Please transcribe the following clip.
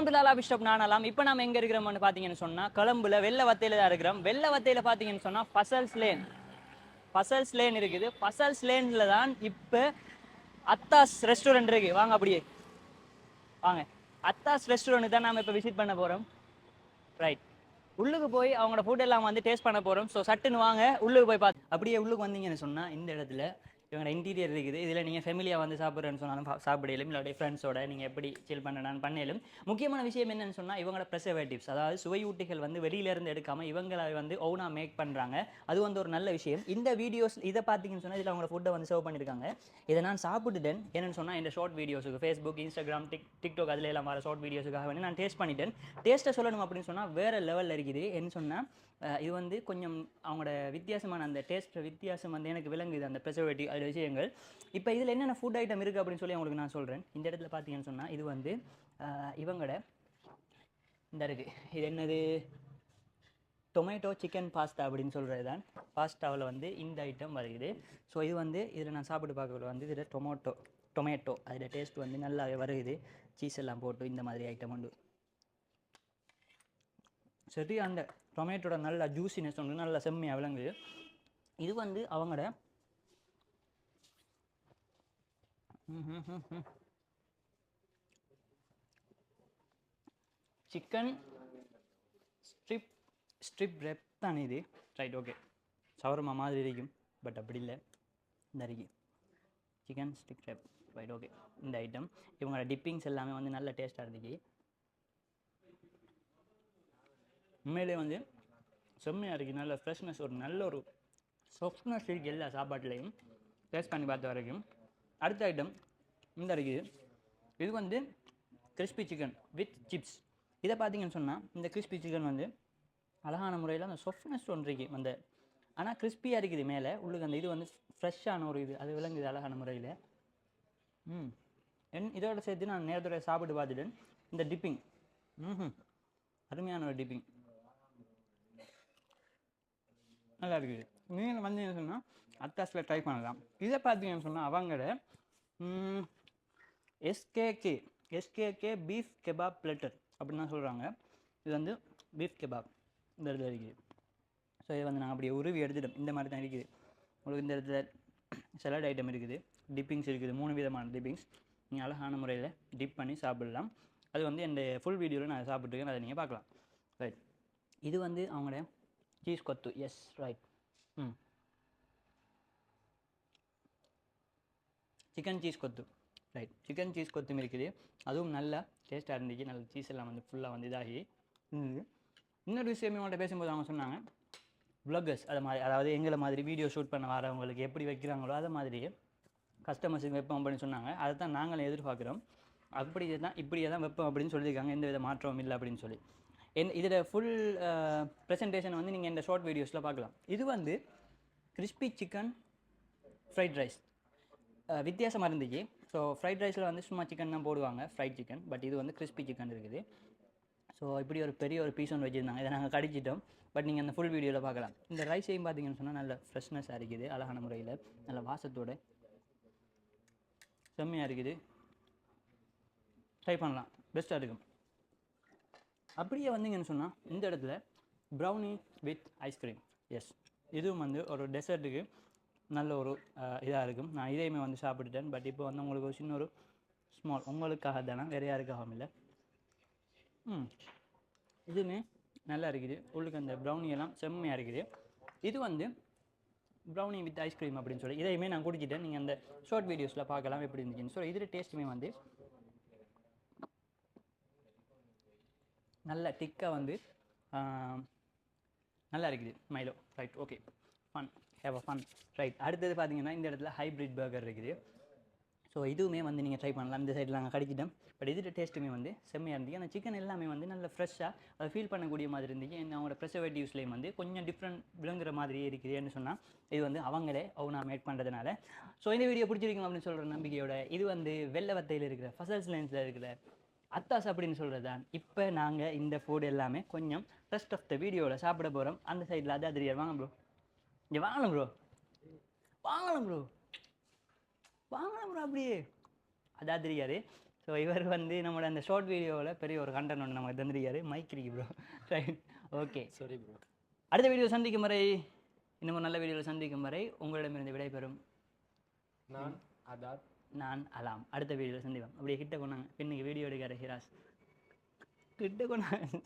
Welcome to Lala Bishop நானாலாம் இப்போ நம்ம எங்க இருக்கிறோம்னு பார்த்தீங்கன்னு சொன்னால் கொழம்புல வெள்ளை வத்தையில தான் இருக்கிறோம். வெள்ளை வத்தையில பார்த்தீங்கன்னு சொன்னா பசல்ஸ் லேன். பசல்ஸ் லேன் இருக்குது. பசல்ஸ் லேனில் தான் இப்போ அத்தாஸ் ரெஸ்டாரண்ட் இருக்கு. வாங்க அப்படியே. வாங்க. அத்தாஸ் ரெஸ்டாரண்ட் தான் நம்ம இப்போ விசிட் பண்ண போறோம். ரைட் உள்ளுக்கு போய் அவங்களோட ஃபுட் எல்லாம் வந்து டேஸ்ட் பண்ண போறோம். ஸோ சட்டுன்னு வாங்க. உள்ளுக்கு போய் பார்த்து அப்படியே உள்ளுக்கு வந்தீங்கன்னு சொன்னால் இந்த இடத்துல இவங்களோட இன்டீரியர் இருக்குது. இதில் நீங்கள் ஃபேமிலியாக வந்து சாப்பிட்றேன்னு சொன்னாலும் சாப்பிடலும் இல்லாட்டி ஃப்ரெண்ட்ஸோட நீங்கள் எப்படி சில் பண்ணணும் பண்ணலும். முக்கியமான விஷயம் என்னன்னு சொன்னால் இவங்களோட ப்ரெசர்வேட்டிவ்ஸ் அதாவது சுவையூட்டிகள் வந்து வெளியிலேருந்து எடுக்காமல் இவங்களை வந்து ஓனாக மேக் பண்ணுறாங்க அது வந்து ஒரு நல்ல விஷயம். இந்த வீடியோஸ் இதை பார்த்தீங்கன்னு சொன்னால் இதில் அவங்களோட ஃபுட்டை வந்து சர்வ் பண்ணியிருக்காங்க இதை நான் சாப்பிட்டுட்டேன். என்னென்னு சொன்னால் இந்த ஷார்ட் வீடியோஸுக்கு ஃபேஸ்புக் இன்ஸ்டாகிராம் டிக் டிக்டாக் அதில் எல்லாம் வர ஷார்ட் வீடியோஸுக்காக வந்து நான் டேஸ்ட் பண்ணிட்டேன். டேஸ்ட்டை சொல்லணும் அப்படின்னு சொன்னால் வேறு லெவலில் இருக்குது. என்ன சொன்னால் இது வந்து கொஞ்சம் அவங்களோட வித்தியாசமான அந்த டேஸ்ட் வித்தியாசம் வந்து எனக்கு விளங்குது அந்த ப்ரெசர்வேட்டிவ் அது விஷயங்கள். இப்போ இதில் என்னென்ன ஃபுட் ஐட்டம் இருக்குது அப்படின்னு சொல்லி உங்களுக்கு நான் சொல்கிறேன் இந்த இடத்துல பார்த்தீங்கன்னு சொன்னால் இது வந்து இவங்களோட இந்த இருக்குது இது என்னது? டொமேட்டோ சிக்கன் பாஸ்தா அப்படின்னு சொல்கிறது தான் பாஸ்தாவில் வந்து இந்த ஐட்டம் வருகிறது ஸோ இது வந்து இதில் நான் சாப்பிட்டு பார்க்கல வந்து இதில் டொமேட்டோ டொமேட்டோ அதில் டேஸ்ட் வந்து நல்லாவே வருகுது சீஸ் எல்லாம் போட்டு இந்த மாதிரி ஐட்டம் உண்டு. சரி அந்த டொமேட்டோட நல்ல ஜூசினஸ் வந்து நல்ல செம்மையாக விளங்குது. இது வந்து அவங்களோட சிக்கன் ஸ்ட்ரிப் ஸ்ட்ரிப் ரெப் தானே இது? ரைட் ஓகே சவர்மா மாதிரி இருக்கும் பட் அப்படி இல்லை. இந்த இருக்கு chicken stick wrap right okay இந்த ஐட்டம் இவங்களோட டிப்பிங்ஸ் எல்லாமே வந்து நல்ல டேஸ்ட்டாக இருந்துச்சு. உண்மையிலே வந்து செம்மையாக இருக்குது நல்ல ஃப்ரெஷ்னஸ் ஒரு நல்ல ஒரு சாஃப்ட்னஸ் இருக்குது எல்லா சாப்பாட்டுலேயும். டேஸ்ட் பண்ணி பார்த்த வரைக்கும். அடுத்த ஐட்டம் இந்த இருக்குது இது வந்து கிறிஸ்பி சிக்கன் வித் சிப்ஸ் இதை பார்த்தீங்கன்னு சொன்னால் இந்த கிறிஸ்பி சிக்கன் வந்து அழகான முறையில் அந்த சாஃப்ட்னஸ் ஒன்று இருக்கு அந்த ஆனால் கிறிஸ்பியாக இருக்குது மேலே உள்ளுக்கு அந்த இது வந்து ஃப்ரெஷ்ஷான ஒரு இது அது விளங்குது அழகான முறையில். ம். என் இதோட சேர்த்து நான் நேரத்தோட சாப்பிட்டு பார்த்துட்டேன் இந்த டிப்பிங் ம் அருமையான ஒரு டிப்பிங் நல்லா இருக்குது நீங்கள் வந்தீங்கன்னு சொன்னால் அத்தாஸில் ட்ரை பண்ணலாம். இதை பார்த்தீங்கன்னு சொன்னால் அவங்கள எஸ்கேகே எஸ்கேகே பீஃப் கெபாப் பிளேட்டர் அப்படின்னு தான் சொல்கிறாங்க இது வந்து பீஃப் கெபாப் இந்த இடத்துல இருக்குது. ஸோ இதை வந்து நாங்கள் அப்படியே உருவி எடுத்துட்டோம் இந்த மாதிரி தான் இருக்குது. உங்களுக்கு இந்த இடத்துல சலாட் ஐட்டம் இருக்குது டிப்பிங்ஸ் இருக்குது மூணு விதமான டிப்பிங்ஸ் நீங்கள் அழகான முறையில் டிப் பண்ணி சாப்பிடலாம். அது வந்து என் ஃபுல் வீடியோவில் நான் சாப்பிட்ருக்கேன் அதை நீங்கள் பார்க்கலாம். ரைட் இது வந்து அவங்களோட சீஸ் கொத்து எஸ் ரைட் ம் சிக்கன் சீஸ் கொத்து ரைட் சிக்கன் சீஸ் கொத்தும் இருக்குது. அதுவும் நல்லா டேஸ்ட்டாக இருந்துச்சு. நல்ல சீஸ் எல்லாம் வந்து ஃபுல்லாக வந்து இதாகி. இன்னொரு விஷயமே அவங்கள்ட்ட பேசும்போது அவங்க சொன்னாங்க vloggers அது மாதிரி அதாவது எங்களை மாதிரி வீடியோ ஷூட் பண்ண வரவங்களுக்கு எப்படி வைக்கிறாங்களோ அதை மாதிரி கஸ்டமர்ஸுக்கு வைப்போம் அப்படின்னு சொன்னாங்க. அதை தான் நாங்களும் எதிர்பார்க்குறோம். அப்படி தான் இப்படியே தான் வைப்போம் அப்படின்னு சொல்லியிருக்காங்க. எந்த வித மாற்றமும் இல்லை அப்படின்னு சொல்லி. என் இதில் ஃபுல் ப்ரெசன்டேஷன் வந்து நீங்கள் இந்த ஷார்ட் வீடியோஸில் பார்க்கலாம். இது வந்து கிறிஸ்பி சிக்கன் ஃப்ரைட் ரைஸ் வித்தியாசமாக இருந்துச்சு ஸோ ஃப்ரைட் ரைஸில் வந்து சும்மா சிக்கன் தான் போடுவாங்க ஃப்ரைட் சிக்கன் பட் இது வந்து கிறிஸ்பி சிக்கன் இருக்குது. ஸோ இப்படி ஒரு பெரிய ஒரு பீஸ் ஒன்று வச்சுருந்தாங்க. இதை நாங்கள் கடிச்சிட்டோம். பட் நீங்கள் அந்த ஃபுல் வீடியோவில் பார்க்கலாம். இந்த ரைஸையும் பார்த்தீங்கன்னு சொன்னால் நல்ல ஃப்ரெஷ்னஸாக இருக்குது அழகான முறையில். நல்ல வாசத்தோடு செம்மையாக இருக்குது. ட்ரை பண்ணலாம். பெஸ்ட்டாக இருக்கும். அப்படியே வந்தீங்கன்னு சொன்னால் இந்த இடத்துல ப்ரௌனி வித் ஐஸ்கிரீம் எஸ் இதுவும் வந்து ஒரு டெசர்ட்டுக்கு நல்ல ஒரு இதாக இருக்கும். நான் இதையுமே வந்து சாப்பிட்டுட்டேன். பட் இப்போ வந்து உங்களுக்கு ஒரு சின்ன ஒரு ஸ்மால் உங்களுக்காக தானே வேறு யாருக்காகவும் இல்லை. ம். இதுவுமே நல்லா இருக்குது. உள்ளுக்கு அந்த ப்ரௌனி எல்லாம் செம்மையாக இருக்குது. இது வந்து ப்ரௌனி வித் ஐஸ்கிரீம் அப்படின்னு சொல்லி இதையுமே நான் குடிச்சிட்டேன். நீங்கள் அந்த ஷார்ட் வீடியோஸில் பார்க்கலாம் எப்படி இருந்துச்சுன்னு ஸோ இதில் டேஸ்ட்டுமே வந்து நல்ல டிக்காக வந்து நல்லா இருக்குது Milo right okay fun have a fun right அடுத்தது பார்த்தீங்கன்னா இந்த இடத்துல ஹைப்ரிட் பர்கர் இருக்குது. ஸோ இதுவுமே வந்து நீங்கள் ட்ரை பண்ணலாம். இந்த சைடில் நாங்கள் கடிச்சிட்டோம் பட் இது டேஸ்ட்டுமே வந்து செம்மையாக இருந்துச்சு அந்த சிக்கன் எல்லாமே வந்து நல்ல ஃப்ரெஷ்ஷாக அதை ஃபீல் பண்ணக்கூடிய மாதிரி இருந்துச்சு இந்த அவங்களோட ப்ரெசர்வேட்டிவ்ஸ்லேயும் வந்து கொஞ்சம் டிஃப்ரெண்ட் விளங்குற மாதிரியே இருக்குதுன்னு சொன்னால் இது வந்து அவங்களே அவனா மேட் பண்ணுறதுனால ஸோ இந்த வீடியோ பிடிச்சிருக்கோம் அப்படின்னு சொல்கிற நம்பிக்கையோட இது வந்து வெள்ளை வத்தையில் இருக்கிற ஃபசல்ஸ் லைன்ஸில் இருக்கிற அத்தாஸ் அப்படின்னு சொல்கிறது தான் இப்போ நாங்கள் இந்த ஃபுட் எல்லாமே கொஞ்சம் ரெஸ்ட் ஆஃப் த வீடியோவில் சாப்பிட போகிறோம் அந்த சைடில் அது அதிரியார் வாங்க ப்ரோ இங்கே வாங்கலாம் ப்ரோ வாங்கலாம் ப்ரோ வாங்கலாம் ப்ரோ அப்படியே. அது அதிரியார் ஸோ இவர் வந்து நம்மளோட அந்த ஷார்ட் வீடியோவில் பெரிய ஒரு கண்டன் ஒன்று நமக்கு தந்திருக்காரு. மைக்கிரிக்கு ப்ரோ ரைட் ஓகே சரி ப்ரோ அடுத்த வீடியோ சந்திக்கும் வரை இன்னமும் நல்ல வீடியோவில் சந்திக்கும் வரை உங்களிடமிருந்து விடைபெறும். நான் அதாத் நான் அலாம். அடுத்த வீடியோவில் சந்திப்போம். அப்படியே கிட்ட கொண்டாங்க. இன்னைக்கு வீடியோ எடுக்கிற ஹிராஸ். கிட்ட கொண்டாங்க.